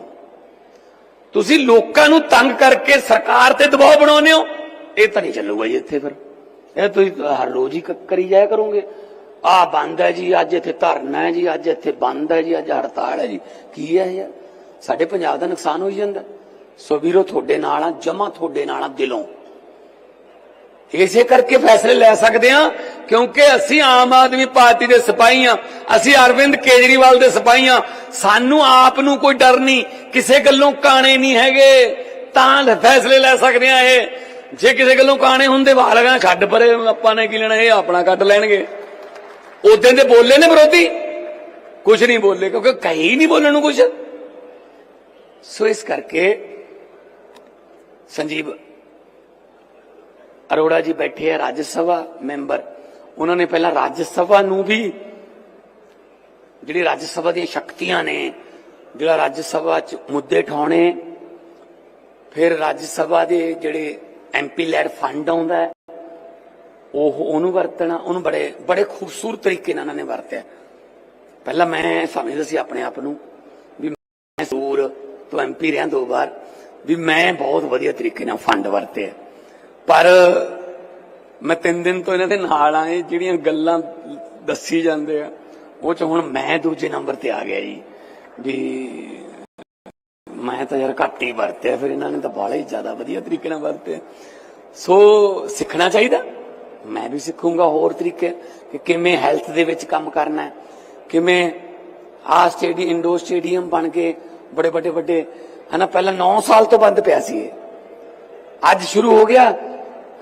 ਤੁਸੀਂ ਲੋਕਾਂ ਨੂੰ ਤੰਗ ਕਰਕੇ ਸਰਕਾਰ ਤੇ ਦਬਾਅ ਬਣਾਉਂਦੇ ਹੋ? ਇਹ ਤਾਂ ਨਹੀਂ ਚੱਲੂਗਾ ਜੀ ਇੱਥੇ ਫਿਰ। ਇਹ ਤੁਸੀਂ ਹਰ ਰੋਜ਼ ਹੀ ਕਰੀ ਜਾਇਆ ਕਰੋਗੇ। ਆ ਬੰਦ ਹੈ ਜੀ, ਅੱਜ ਇੱਥੇ ਧਰਨਾ ਹੈ ਜੀ, ਅੱਜ ਇੱਥੇ ਬੰਦ ਹੈ ਜੀ, ਅੱਜ ਹੜਤਾਲ ਹੈ ਜੀ। ਕੀ ਹੈ ਯਾਰ ਸਾਡੇ ਪੰਜਾਬ ਦਾ ਨੁਕਸਾਨ ਹੋਈ ਜਾਂਦਾ। ਸੋ ਵੀਰੋ, ਤੁਹਾਡੇ ਨਾਲ ਆ, ਜਮਾ ਤੁਹਾਡੇ ਨਾਲ ਆ, ਦਿਲੋਂ। ਇਸੇ ਕਰਕੇ ਫੈਸਲੇ ਲੈ ਸਕਦੇ ਹਾਂ, ਕਿਉਂਕਿ ਅਸੀਂ ਆਮ ਆਦਮੀ ਪਾਰਟੀ ਦੇ ਸਿਪਾਹੀ ਹਾਂ, ਅਸੀਂ ਅਰਵਿੰਦ ਕੇਜਰੀਵਾਲ ਦੇ ਸਿਪਾਹੀ ਹਾਂ। ਸਾਨੂੰ ਆਪ ਨੂੰ ਕੋਈ ਡਰ ਨਹੀਂ, ਕਿਸੇ ਗੱਲੋਂ ਕਾਣੇ ਨਹੀਂ ਹੈਗੇ। ਤਾਂ ਫੈਸਲੇ ਲੈ ਸਕਦੇ ਹਾਂ ਇਹ। ਜੇ ਕਿਸੇ ਗੱਲੋਂ ਕਾਣੇ ਹੁੰਦੇ ਵਾਹ ਛੱਡ ਪਰੇ, ਆਪਾਂ ਨੇ ਕੀ ਲੈਣਾ, ਇਹ ਆਪਣਾ ਕੱਢ ਲੈਣਗੇ। ਉਦੋਂ ਦੇ ਬੋਲੇ ਨੇ ਵਿਰੋਧੀ। ਕੁਝ ਨਹੀਂ ਬੋਲੇ, ਕਿਉਂਕਿ ਕਹੀ ਨਹੀਂ ਬੋਲਣ ਨੂੰ ਕੁਝ ਸੋ ਇਸ ਕਰਕੇ ਸੰਜੀਵ ਅਰੋੜਾ ਜੀ ਬੈਠੇ ਆ ਰਾਜ ਸਭਾ ਮੈਂਬਰ। ਉਹਨਾਂ ਨੇ ਪਹਿਲਾਂ ਰਾਜ ਸਭਾ ਨੂੰ ਵੀ ਜਿਹੜੀ ਰਾਜ ਸਭਾ ਦੀਆਂ ਸ਼ਕਤੀਆਂ ਨੇ, ਜਿਹੜਾ ਰਾਜ ਸਭਾ ਚ ਮੁੱਦੇ ਠਾਉਣੇ, ਫਿਰ ਰਾਜ ਸਭਾ ਦੇ ਜਿਹੜੇ ਐਮਪੀ ਲੈਡ ਫੰਡ ਆਉਂਦਾ ਉਹ ਉਹਨੂੰ ਵਰਤਣਾ, ਉਹਨੂੰ ਬੜੇ ਬੜੇ ਖੂਬਸੂਰਤ ਤਰੀਕੇ ਨਾਲ ਉਹਨਾਂ ਨੇ ਵਰਤਿਆ। ਪਹਿਲਾਂ ਮੈਂ ਸਮਝਦਾ ਸੀ ਆਪਣੇ ਆਪ ਨੂੰ ਵੀ ਮੈਂ ਸੂਰ ਤੋਂ ਐਮਪੀ ਰਿਹਾ ਦੋ ਵਾਰ, ਵੀ ਮੈਂ ਬਹੁਤ ਵਧੀਆ ਤਰੀਕੇ ਨਾਲ ਫੰਡ ਵਰਤੇ ਪਰ ਮੈਂ ਤਿੰਨ ਦਿਨ ਤੋਂ ਇਹਨਾਂ ਦੇ ਨਾਲ ਆਏ, ਜਿਹੜੀਆਂ ਗੱਲਾਂ ਦੱਸੀ ਜਾਂਦੇ ਆ, ਉਹ ਚ ਹੁਣ ਮੈਂ ਦੂਜੇ ਨੰਬਰ ਤੇ ਆ ਗਿਆ ਜੀ। ਵੀ ਮੈਂ ਤਾਂ ਯਾਰ ਘੱਟ ਹੀ ਵਰਤਿਆ, ਫਿਰ ਇਹਨਾਂ ਨੇ ਤਾਂ ਬਾਲਾ ਹੀ ਜ਼ਿਆਦਾ ਵਧੀਆ ਤਰੀਕੇ ਨਾਲ ਵਰਤਿਆ। ਸੋ ਸਿੱਖਣਾ ਚਾਹੀਦਾ। ਮੈਂ ਵੀ ਸਿੱਖੂੰਗਾ ਹੋਰ ਤਰੀਕੇ ਕਿ ਕਿਵੇਂ ਹੈਲਥ ਦੇ ਵਿੱਚ ਕੰਮ ਕਰਨਾ ਹੈ, ਕਿਵੇਂ ਆ ਸਟੇਡੀ ਇੰਡੋਰ ਸਟੇਡੀਅਮ ਬਣ ਕੇ ਬੜੇ ਵੱਡੇ ਵੱਡੇ, ਹਨਾ, ਪਹਿਲਾਂ 9 ਸਾਲ ਤੋਂ ਬੰਦ ਪਿਆ ਸੀ ਇਹ। ਅੱਜ ਸ਼ੁਰੂ ਹੋ ਗਿਆ,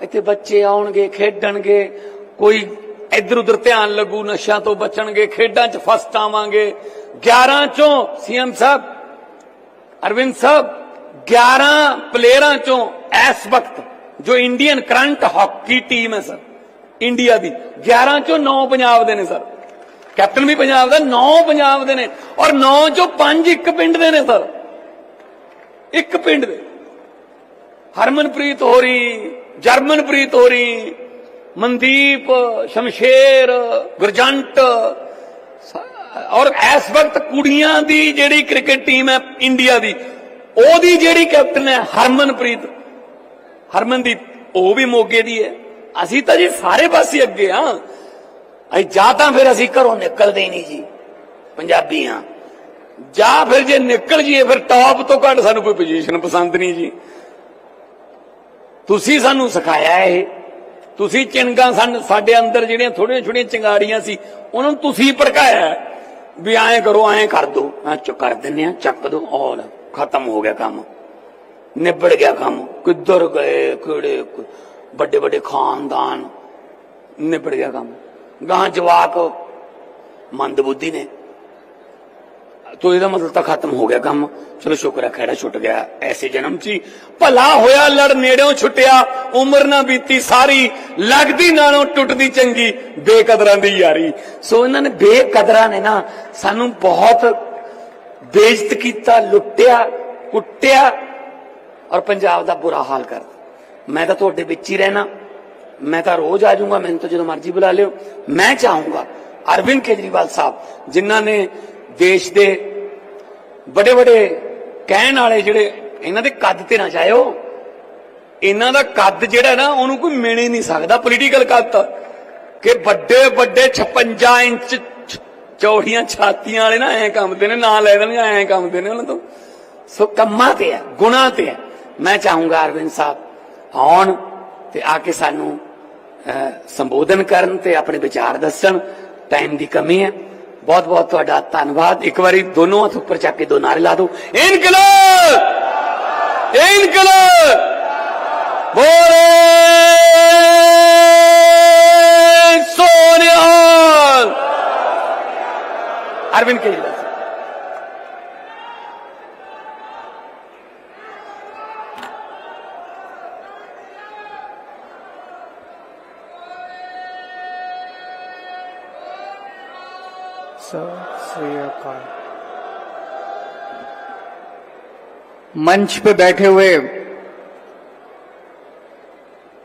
ਇੱਥੇ ਬੱਚੇ ਆਉਣਗੇ, ਖੇਡਣਗੇ, ਕੋਈ ਇੱਧਰ ਉੱਧਰ ਧਿਆਨ ਲੱਗੂ, ਨਸ਼ਿਆਂ ਤੋਂ ਬਚਣਗੇ, ਖੇਡਾਂ 'ਚ ਫਸਟ ਆਵਾਂਗੇ। 11 ਚੋਂ ਸੀਐਮ ਸਾਹਿਬ, ਅਰਵਿੰਦ ਸਾਹਿਬ 11 ਪਲੇਅਰਾਂ ਚੋਂ ਇਸ ਵਕਤ ਜੋ ਇੰਡੀਅਨ ਕਰੰਟ ਹਾਕੀ ਟੀਮ ਹੈ ਸਰ। ਇੰਡੀਆ ਦੀ। 11 ਚੋਂ 9 ਪੰਜਾਬ ਦੇ ਨੇ ਸਰ। ਕੈਪਟਨ ਵੀ ਪੰਜਾਬ ਦਾ 9 ਪੰਜਾਬ ਦੇ ਨੇ। ਔਰ 9 ਚੋਂ 5 ਇੱਕ ਪਿੰਡ ਦੇ ਨੇ ਸਰ। ਇੱਕ ਪਿੰਡ ਦੇ। ਹਰਮਨਪ੍ਰੀਤ ਹੋਰੀ, ਜਰਮਨਪ੍ਰੀਤ ਹੋਰੀ, ਮਨਦੀਪ ਸ਼ਮਸ਼ੇਰ, ਗੁਰਜੰਟ। ਔਰ ਇਸ ਵਕਤ ਕੁੜੀਆਂ ਦੀ ਜਿਹੜੀ ਕ੍ਰਿਕਟ ਟੀਮ ਹੈ ਇੰਡੀਆ ਦੀ, ਉਹਦੀ ਜਿਹੜੀ ਕੈਪਟਨ ਹੈ ਹਰਮਨਪ੍ਰੀਤ। ਹਰਮਨਦੀਪ, ਉਹ ਵੀ ਮੋਗੇ ਦੀ ਹੈ। ਅਸੀਂ ਤਾਂ ਜੀ ਸਾਰੇ ਪਾਸੇ ਅੱਗੇ ਆ। ਅਸੀਂ ਜਾਂ ਤਾਂ ਫਿਰ ਅਸੀਂ ਘਰੋਂ ਨਿਕਲਦੇ ਹੀ ਨਹੀਂ ਜੀ ਪੰਜਾਬੀ ਆ ਜਾਂ ਫਿਰ ਜੇ ਨਿਕਲ ਜੀਏ ਫਿਰ ਟਾਪ ਤੋਂ ਘੱਟ ਸਾਨੂੰ ਕੋਈ ਪੋਜੀਸ਼ਨ ਪਸੰਦ ਨਹੀਂ ਜੀ। ਤੁਸੀਂ ਸਾਨੂੰ ਸਿਖਾਇਆ ਇਹ। ਤੁਸੀਂ ਚਿੰਗਾ ਸਨ, ਸਾਡੇ ਅੰਦਰ ਜਿਹੜੀਆਂ ਥੋੜੀਆਂ ਛੋਟੀਆਂ ਚਿੰਗਾੜੀਆਂ ਸੀ, ਉਹਨਾਂ ਨੂੰ ਤੁਸੀਂ ਭੜਕਾਇਆ। ਵੀ ਐਂ ਕਰੋ, ਐਂ ਕਰ ਦੋ। ਆ ਚੁੱਕ ਕਰ ਦਿੰਨੇ ਆ, ਚੱਕ ਦੋ, ਔਰ ਖਤਮ ਹੋ ਗਿਆ ਕੰਮ। ਨਿਬੜ ਗਿਆ ਕੰਮ। ਕਿੱਧਰ ਗਏ, ਕਿਹੜੇ ਵੱਡੇ ਵੱਡੇ ਖਾਨਦਾਨ ਨਿਬੜ ਗਿਆ ਕੰਮ। ਗਾਂ ਜਵਾਕ ਮੰਦਬੁੱਧੀ ਨੇ। ਤੋ ਇਹਦਾ ਮਤਲਬ ਤਾਂ ਖਤਮ ਹੋ ਗਿਆ ਕੰਮ। ਚਲੋ ਸ਼ੁਕਰ ਹੈ ਖੈੜਾ ਛੁੱਟ ਗਿਆ, ਐਸੇ ਜਨਮ 'ਚ ਹੀ। ਭਲਾ ਹੋਇਆ, ਲੜ ਨੇੜਿਓਂ ਛੁੱਟਿਆ, ਉਮਰ ਨਾ ਬੀਤੀ ਸਾਰੀ, ਲੱਗਦੀ ਨਾਲੋਂ ਟੁੱਟਦੀ ਚੰਗੀ, ਬੇਕਦਰਾਂ ਦੀ ਯਾਰੀ। ਸੋ ਇਹਨਾਂ ਨੇ ਬੇਕਦਰਾਂ ਨੇ ਨਾ ਸਾਨੂੰ ਬਹੁਤ ਬੇਇੱਜ਼ਤ ਕੀਤਾ, ਲੁੱਟਿਆ, ਕੁੱਟਿਆ ਔਰ ਪੰਜਾਬ ਦਾ ਬੁਰਾ ਹਾਲ ਕਰ ਮੈਂ ਤਾਂ ਤੁਹਾਡੇ ਵਿੱਚ ਹੀ ਰਹਿਣਾ। ਮੈਂ ਤਾਂ ਰੋਜ਼ ਆ ਜਾਊਂਗਾ, ਮੈਨੂੰ ਤਾਂ ਜਦੋਂ ਮਰਜ਼ੀ ਬੁਲਾ ਲਿਓ। ਮੈਂ ਚਾਹੂੰਗਾ ਅਰਵਿੰਦ ਕੇਜਰੀਵਾਲ ਸਾਹਿਬ, ਜਿਨ੍ਹਾਂ ਨੇ ਦੇਸ਼ ਦੇ ਵੱਡੇ ਵੱਡੇ ਕਹਿਣ ਵਾਲੇ ਜਿਹੜੇ ਇਹਨਾਂ ਦੇ ਕੱਦ ਤੇ ਨਾ ਜਾਇਓ, ਇਹਨਾਂ ਦਾ ਕੱਦ ਜਿਹੜਾ ਨਾ, ਉਹਨੂੰ ਕੋਈ ਮਿਲ ਹੀ ਨਹੀਂ ਸਕਦਾ ਪੋਲੀਟੀਕਲ ਕੱਦ। ਕਿ ਵੱਡੇ ਵੱਡੇ 56 ਇੰਚ ਚੌੜੀਆਂ ਛਾਤੀਆਂ ਵਾਲੇ ਨਾ ਐਂ ਕੰਮਦੇ ਨੇ, ਨਾਂ ਲੈ ਦੇਣਗੇ, ਐਂ ਕੰਮਦੇ ਨੇ ਉਹਨਾਂ ਤੋਂ। ਸੋ ਕੰਮਾਂ ਤੇ ਹੈ, ਗੁਣਾ ਤੇ ਹੈ। ਮੈਂ ਚਾਹੂੰਗਾ ਅਰਵਿੰਦ ਸਾਹਿਬ ਆਉਣ ਤੇ ਆ ਕੇ ਸਾਨੂੰ ਸੰਬੋਧਨ ਕਰਨ ਤੇ ਆਪਣੇ ਵਿਚਾਰ ਦੱਸਣ ਟਾਈਮ ਦੀ ਕਮੀ ਹੈ। ਬਹੁਤ ਬਹੁਤ ਤੁਹਾਡਾ ਧੰਨਵਾਦ। ਇੱਕ ਵਾਰੀ ਦੋਨੋਂ ਹੱਥ ਉੱਪਰ ਚੱਕ ਕੇ ਦੋ ਨਾਰੇ ਲਾ ਦਿਓ। ਇਨਕਲਾਬ! ਇਨਕਲਾਬ! ਬੋਲੇ ਸੋਨਿਆਲ! ਅਰਵਿੰਦ ਕੇਜਰੀਵਾਲ। मंच पे बैठे हुए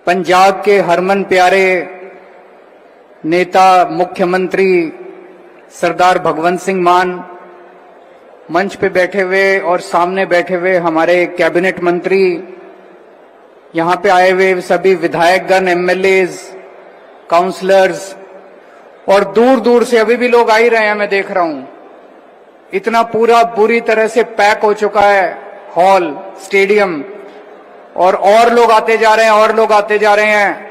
पंजाब के हरमन प्यारे नेता, मुख्यमंत्री सरदार भगवंत सिंह मान, मंच पे बैठे हुए और सामने बैठे हुए हमारे कैबिनेट मंत्री, यहाँ पे आए हुए सभी विधायकगण एमएलए काउंसलर्स और दूर दूर से अभी भी लोग आ ही रहे हैं, मैं देख रहा हूँ। इतना पूरा बुरी तरह से पैक हो चुका है हॉल, स्टेडियम, और और लोग आते जा रहे हैं, और लोग आते जा रहे हैं।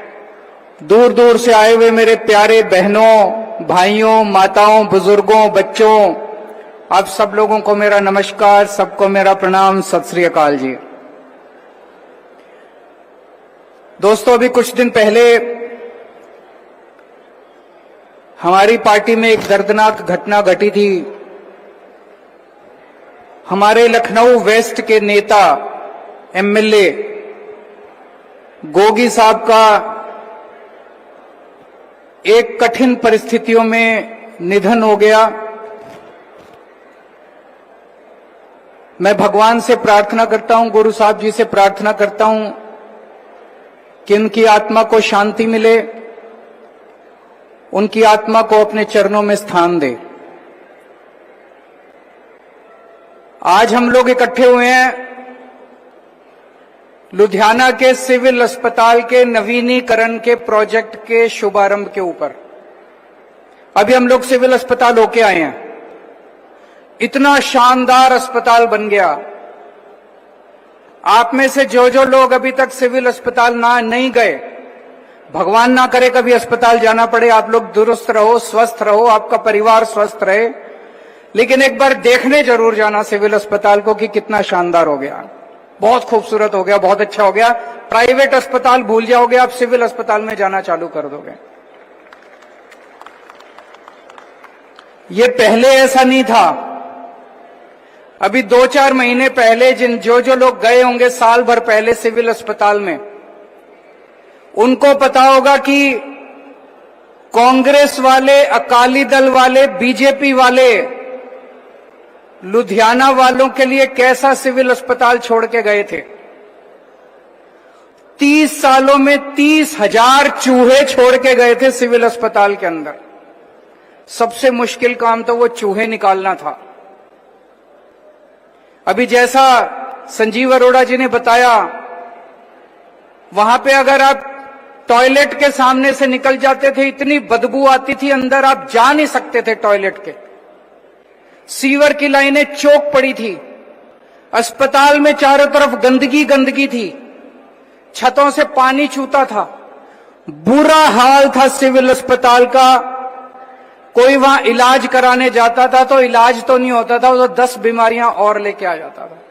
दूर दूर से आए हुए मेरे प्यारे बहनों, भाइयों, माताओं, बुज़ुर्गों, बच्चों, आप सब लोगों को मेरा नमस्कार, सबको मेरा प्रणाम, सत श्री अकाल जी। दोस्तों, अभी कुछ दिन पहले हमारी पार्टी में एक दर्दनाक घटना घटी थी। हमारे लखनऊ वेस्ट के नेता, एमएलए गोगी साहब का एक कठिन परिस्थितियों में निधन हो गया। मैं भगवान से प्रार्थना करता हूँ, गुरु साहब जी से प्रार्थना करता हूँ कि उनकी आत्मा को शांति मिले। उनकी आत्मा को अपने चरणों में स्थान दे। आज हम लोग इकट्ठे हुए हैं लुधियाना के सिविल अस्पताल के नवीनीकरण के प्रोजेक्ट के शुभारंभ के ऊपर। अभी हम लोग सिविल अस्पताल होके आए हैं। इतना शानदार अस्पताल बन गया। आप में से जो जो लोग अभी तक सिविल अस्पताल ना, नहीं गए भगवान ना करे कभी अस्पताल जाना पड़े, आप लोग दुरुस्त रहो, स्वस्थ रहो, आपका परिवार स्वस्थ रहे। लेकिन एक बार देखने ज़रूर जाना सिविल अस्पताल को कि कितना शानदार हो गया। बहुत खूबसूरत हो गया, बहुत अच्छा हो गया। प्राइवेट अस्पताल भूल जाओगे, आप सिविल अस्पताल में जाना चालू कर दोगे। ये पहले ऐसा नहीं था। अभी दो चार महीने पहले जिन जो जो लोग गए होंगे, साल भर पहले सिविल अस्पताल में उनको पता होगा कि कांग्रेस वाले, अकाली दल वाले, बीजेपी वाले, लुधियाना वालों के लिए कैसा सिविल अस्पताल छोड़ के गए थे? तीस सालों में तीस हज़ार चूहे छोड़ के गए थे सिविल अस्पताल के अंदर। सबसे मुश्किल काम तो वो चूहे निकालना था। अभी जैसा संजीव अरोड़ा जी ने बताया, वहाँ पे अगर आप टॉयलेट के सामने से निकल जाते थे, इतनी बदबू आती थी, अंदर आप जा नहीं सकते थे टॉयलेट के। सीवर की लाइनें चौक पड़ी थी। अस्पताल में चारों तरफ़ गंदगी गंदगी थी। छतों से पानी छूता था। बुरा हाल था सिविल अस्पताल का। कोई वहाँ इलाज कराने जाता था तो इलाज तो नहीं होता था, वो तो दस बीमारियाँ और लेके आ जाता था।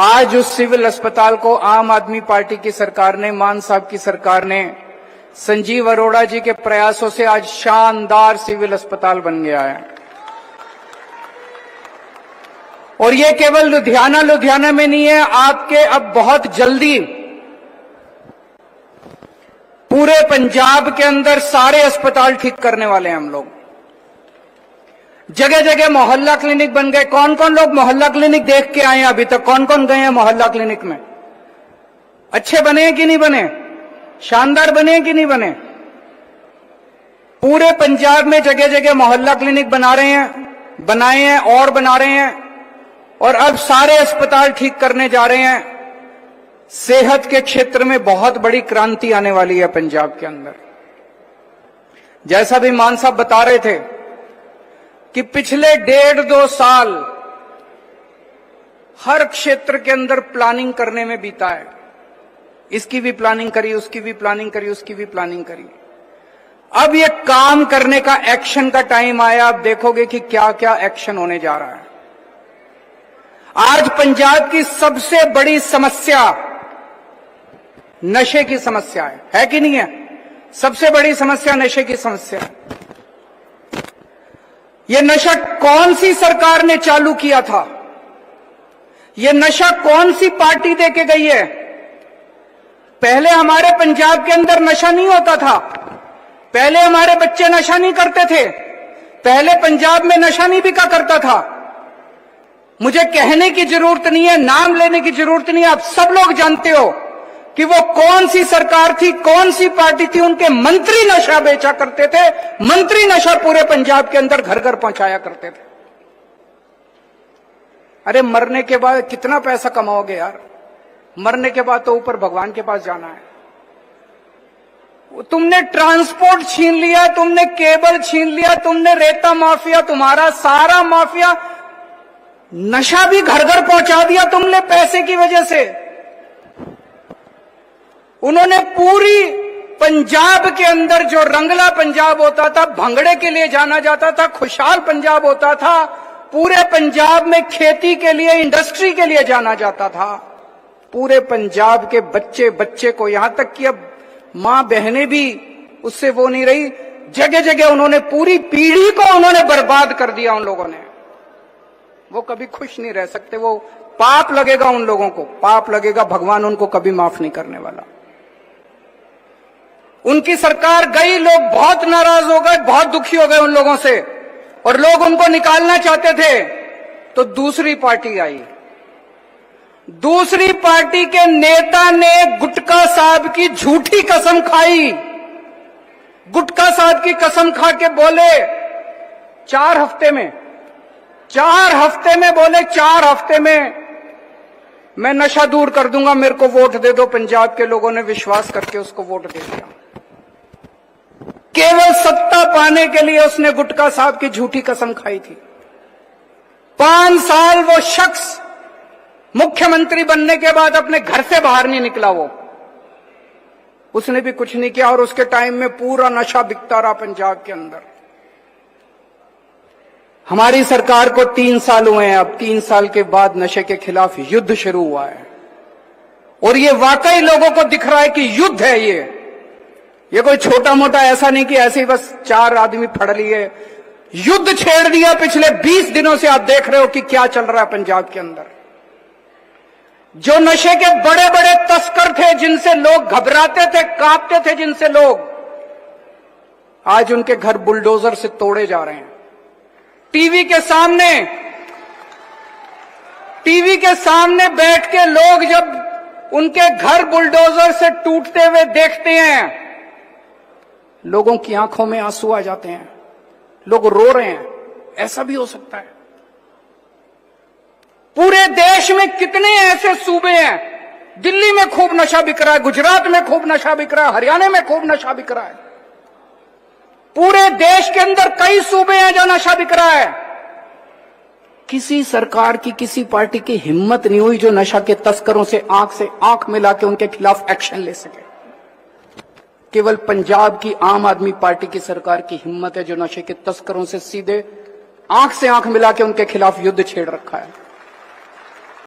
आज उस सिविल अस्पताल को आम आदमी पार्टी की सरकार ने, मान साहब की सरकार ने, संजीव अरोड़ा जी के प्रयासों से आज शानदार सिविल अस्पताल बन गया है। और ये केवल लुधियाना लुधियाना में नहीं है, आपके अब बहुत जल्दी पूरे पंजाब के अंदर सारे अस्पताल ठीक करने वाले हैं हम लोग। जगह जगह मोहल्ला क्लिनिक बन गए। कौन कौन लोग मोहल्ला क्लिनिक देख के आए अभी तक? कौन कौन गए हैं मोहल्ला क्लिनिक में? अच्छे बने कि नहीं बने? शानदार बने कि नहीं बने? पूरे पंजाब में जगह जगह मोहल्ला क्लिनिक बना रहे हैं, बनाए हैं, और बना रहे हैं, और अब सारे अस्पताल ठीक करने जा रहे हैं। सेहत के क्षेत्र में बहुत बड़ी क्रांति आने वाली है पंजाब के अंदर। जैसा भी मान साहब बता रहे थे कि पिछले डेढ़ दो साल हर क्षेत्र के अंदर प्लानिंग करने में बीता है। इसकी भी प्लानिंग करी उसकी भी प्लानिंग करी उसकी भी प्लानिंग करी अब ये काम करने का एक्शन का टाइम आया, आप देखोगे कि क्या क्या एक्शन होने जा रहा है। आज पंजाब की सबसे बड़ी समस्या नशे की समस्या है। है कि नहीं है? सबसे बड़ी समस्या नशे की समस्या है। यह नशा कौन सी सरकार ने चालू किया था? यह नशा कौन सी पार्टी दे के गई है? पहले हमारे पंजाब के अंदर नशा नहीं होता था। पहले हमारे बच्चे नशा नहीं करते थे। पहले पंजाब में नशा नहीं बिका करता था। मुझे कहने की ज़रूरत नहीं है, नाम लेने की ज़रूरत नहीं है, आप सब लोग जानते हो। कि वो कौन सी सरकार थी, कौन सी पार्टी थी, उनके मंत्री नशा बेचा करते थे, मंत्री नशा पूरे पंजाब के अंदर घर घर पहुँचाया करते थे। अरे मरने के बाद कितना पैसा कमाओगे यार? मरने के बाद तो ऊपर भगवान के पास जाना है। तुमने ट्रांसपोर्ट छीन लिया, तुमने केबल छीन लिया, तुमने रेता माफिया, तुम्हारा सारा माफिया, नशा भी घर घर पहुँचा दिया तुमने पैसे की वजह से। उन्होंने पूरी पंजाब के अंदर जो रंगला पंजाब होता था, भंगड़े के लिए जाना जाता था, खुशहाल पंजाब होता था, पूरे पंजाब में खेती के लिए इंडस्ट्री के लिए जाना जाता था। पूरे पंजाब के बच्चे बच्चे को यहाँ तक कि अब माँ बहनें भी उससे वो नहीं रही जगह जगह उन्होंने पूरी पीढ़ी को उन्होंने बर्बाद कर दिया उन लोगों ने। वो कभी खुश नहीं रह सकते, वो पाप लगेगा उन लोगों को, पाप लगेगा, भगवान उनको कभी माफ़ नहीं करने वाला। उनकी सरकार, गई लोग बहुत नाराज़ हो गए, बहुत दुखी हो गए उन लोगों से। और लोग उनको निकालना चाहते थे तो दूसरी पार्टी आई। दूसरी पार्टी के नेता ने गुटका साहब की झूठी कसम खाई। गुटका साहब की कसम खा के बोले, चार हफ़्ते में, चार हफ़्ते में बोले, चार हफ़्ते में, मैं नशा दूर कर दूँगा, मेरे को वोट दे दो, पंजाब के लोगों ने विश्वास करके उसको वोट दे दिया। केवल सत्ता पाने के लिए उसने गुटका साहब की झूठी कसम खाई थी। पाँच साल वो शख्स मुख्यमंत्री बनने के बाद अपने घर से बाहर नहीं निकला वो। उसने भी कुछ नहीं किया और उसके टाइम में पूरा नशा बिकता रहा पंजाब के अंदर। हमारी सरकार को तीन साल हुए हैं, अब तीन साल के बाद नशे के खिलाफ युद्ध शुरू हुआ है। और ये वाकई लोगों को दिख रहा है कि युद्ध है ये। ये कोई छोटा मोटा ऐसा नहीं कि ऐसे ही बस चार आदमी फड़ लिए। युद्ध छेड़ दिया पिछले 20 दिनों से आप देख रहे हो कि क्या चल रहा है पंजाब के अंदर। जो नशे के बड़े बड़े तस्कर थे, जिनसे लोग घबराते थे, कांपते थे, जिनसे लोग आज उनके घर बुलडोजर से तोड़े जा रहे हैं। टीवी के सामने, टीवी के सामने बैठ के लोग जब उनके घर बुलडोजर से टूटते हुए देखते हैं लोगों की आँखों में आँसू आ जाते हैं। लोग रो रहे हैं। ऐसा भी हो सकता है। पूरे देश में कितने ऐसे सूबे हैं? दिल्ली में खूब नशा बिक रहा है, गुजरात में खूब नशा बिक रहा है, हरियाणा में खूब नशा बिक रहा है। पूरे देश के अंदर कई सूबे हैं जहाँ नशा बिक रहा है। किसी सरकार की, किसी पार्टी की हिम्मत नहीं हुई जो नशा के तस्करों से आँख से आँख मिला के उनके खिलाफ एक्शन ले सके। केवल पंजाब की आम आदमी पार्टी की सरकार की हिम्मत है जो नशे के तस्करों से सीधे आंख से आंख मिला के उनके खिलाफ युद्ध छेड़ रखा है